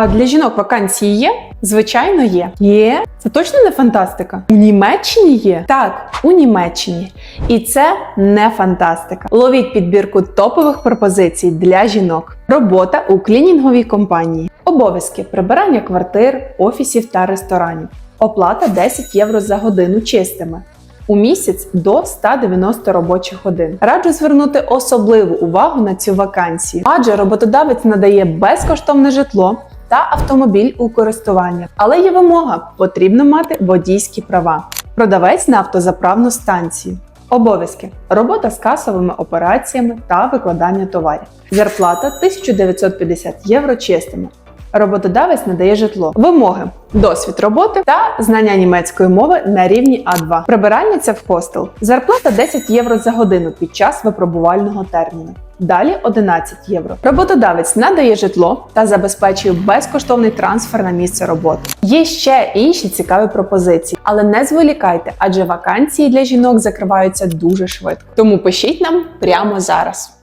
А для жінок вакансії є? Звичайно, є. Є? Це точно не фантастика? У Німеччині є? Так, у Німеччині. І це не фантастика. Ловіть підбірку топових пропозицій для жінок. Робота у клінінговій компанії. Обов'язки прибирання квартир, офісів та ресторанів. Оплата 10 євро за годину чистими. У місяць до 190 робочих годин. Раджу звернути особливу увагу на цю вакансію, адже роботодавець надає безкоштовне житло та автомобіль у користування. Але є вимога: потрібно мати водійські права. Продавець на автозаправну станцію. Обов'язки: робота з касовими операціями та викладання товарів. Зарплата 1950 євро чистими. Роботодавець надає житло. Вимоги: досвід роботи та знання німецької мови на рівні А2. Прибиральниця в хостел. Зарплата 10 євро за годину під час випробувального терміну. Далі 11 євро. Роботодавець надає житло та забезпечує безкоштовний трансфер на місце роботи. Є ще інші цікаві пропозиції, але не зволікайте, адже вакансії для жінок закриваються дуже швидко. Тому пишіть нам прямо зараз.